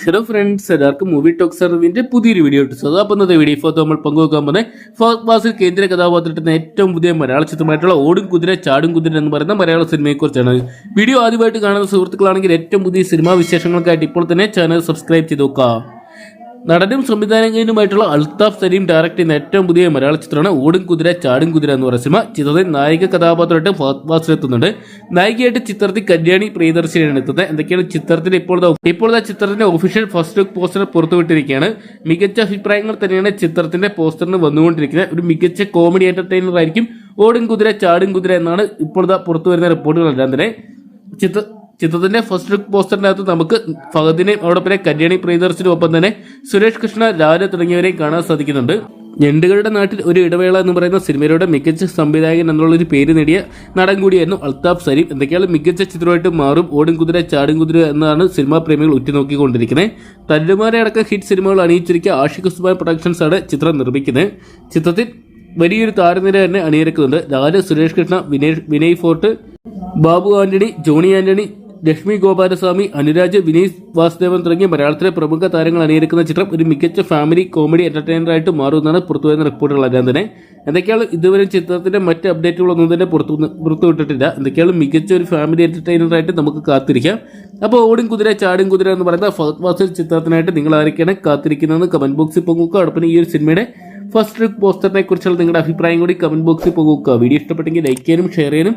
Hello friends എല്ലാവർക്കും movie talk സർവിന്റെ പുതിയൊരു വീഡിയോ ഇട്ടു സോ അപ്പോൾ ഇന്നത്തെ വീഡിയോ ഇപ്പോൾ നമ്മൾ പങ്കുവെക്കാൻ പോകുന്നത് ഫസ്റ്റ് ക്ലാസ്സിൽ കേന്ദ്ര കഥാപാത്രത്തിന് ഏറ്റവും പുതിയ മലയാള ചിത്രമായിട്ടുള്ള ഓടും കുതിര ചാടും കുതിര എന്ന് പറയുന്ന മലയാള സിനിമയെക്കുറിച്ചാണ് വീഡിയോ ആദ്യമായിട്ട് കാണുന്ന സുഹൃത്തുക്കളാണെങ്കിൽ ഏറ്റവും പുതിയ സിനിമാ വിശേഷങ്ങൾക്കായിട്ട് ഇപ്പോൾ തന്നെ ചാനൽ സബ്സ്ക്രൈബ് ചെയ്ത് നോക്കുക നടനും സംവിധായകനുമായിട്ടുള്ള അൽതാഫ് സലീം ഡയറക്ട് ചെയ്യുന്ന ഏറ്റവും പുതിയ മലയാള ചിത്രമാണ് ഓടും കുതിര ചാടും കുതിര എന്ന് പറയുന്ന സിനിമ. ചിത്രത്തിൽ നായിക കഥാപാത്രമായിട്ട് ഫഹദ് ഫാസിൽ എത്തുന്നുണ്ട്. നായികയായിട്ട് ചിത്രത്തിൽ കല്യാണി പ്രിയദർശിനിയാണ് എത്തുന്നത്. എന്തൊക്കെയാണ് ചിത്രത്തിന്റെ ഇപ്പോഴത്തെ ഇപ്പോഴത്തെ ചിത്രത്തിന്റെ ഒഫീഷ്യൽ ഫസ്റ്റ് ലുക്ക് പോസ്റ്റർ പുറത്തുവിട്ടിരിക്കുകയാണ്. മികച്ച അഭിപ്രായങ്ങൾ തന്നെയാണ് ചിത്രത്തിന്റെ പോസ്റ്ററിന് വന്നുകൊണ്ടിരിക്കുന്നത്. ഒരു മികച്ച കോമഡി എന്റർടൈനർ ആയിരിക്കും ഓടും കുതിര ചാടും കുതിര എന്നാണ് ഇപ്പോഴത്തെ പുറത്തു വരുന്ന റിപ്പോർട്ടുകളെല്ലാം തന്നെ. ചിത്ര ചിത്രത്തിന്റെ ഫസ്റ്റ് ലുക്ക് പോസ്റ്ററിനകത്ത് നമുക്ക് ഫഹദിനെയും അതോടൊപ്പം കല്യാണി പ്രിയദർശനും ഒപ്പം തന്നെ സുരേഷ് കൃഷ്ണ രാജ തുടങ്ങിയവരെയും കാണാൻ സാധിക്കുന്നുണ്ട്. ഞണ്ടുകളുടെ നാട്ടിൽ ഒരു ഇടവേള എന്ന് പറയുന്ന സിനിമയുടെ മികച്ച സംവിധായകൻ എന്നുള്ളൊരു പേര് നേടിയ നടൻ കൂടിയായിരുന്നു അൽതാഫ് സരീം എന്തൊക്കെയാണ് മികച്ച ചിത്രമായിട്ട് മാറും ഓടും കുതിര ചാടും കുതിര എന്നാണ് സിനിമാ പ്രേമികൾ ഉറ്റുനോക്കിക്കൊണ്ടിരിക്കുന്നത് തല്ലുമാരെ അടക്കം ഹിറ്റ് സിനിമകൾ അണിയിച്ചിരിക്കുക ആഷിഖ് ഉസ്മാൻ പ്രൊഡക്ഷൻസ് ആണ് ചിത്രം നിർമ്മിക്കുന്നത് ചിത്രത്തിൽ വലിയൊരു താരനിര തന്നെ അണിയിരക്കുന്നുണ്ട് Raja Suresh Krishna Vinay Vinay Forrt Babu Antony Johnny Antony Lakshmi Gopalaswamy Anuraj Vineeth Vasudevan തുടങ്ങിയ മലയാളത്തിലെ പ്രമുഖ താരങ്ങൾ അണിയിരിക്കുന്ന ചിത്രം ഒരു മികച്ച ഫാമിലി കോമഡി എന്റർടൈനറായിട്ട് മാറുമെന്നാണ് പുറത്തുവരുന്ന റിപ്പോർട്ടുകളെല്ലാം തന്നെ എന്തൊക്കെയാണ് ഇതുവരെ ചിത്രത്തിന്റെ മറ്റ് അപ്ഡേറ്റുകളൊന്നും തന്നെ പുറത്തു പുറത്തുവിട്ടിട്ടില്ല എന്തൊക്കെയാണ് മികച്ച ഒരു ഫാമിലി എന്റർടൈനറായിട്ട് നമുക്ക് കാത്തിരിക്കാം. അപ്പോൾ ഓടും കുതിര ചാടും കുതിര എന്ന് പറയുന്ന ഫഹദ് വാസിൽ ചിത്രത്തിനായിട്ട് നിങ്ങൾ ആരൊക്കെയാണ് കാത്തിരിക്കുന്നതെന്ന് കമന്റ് ബോക്സിൽ പങ്കുവെക്കുക അടുപ്പിന് ഈ ഒരു സിനിമയുടെ ഫസ്റ്റ് ലുക്ക് പോസ്റ്ററിനെ കുറിച്ചുള്ള നിങ്ങളുടെ അഭിപ്രായം കൂടി കമന്റ് ബോക്സിൽ പോകുക വീഡിയോ ഇഷ്ടപ്പെട്ടെങ്കിൽ ലൈക്ക് ചെയ്യാനും ഷെയർ ചെയ്യാനും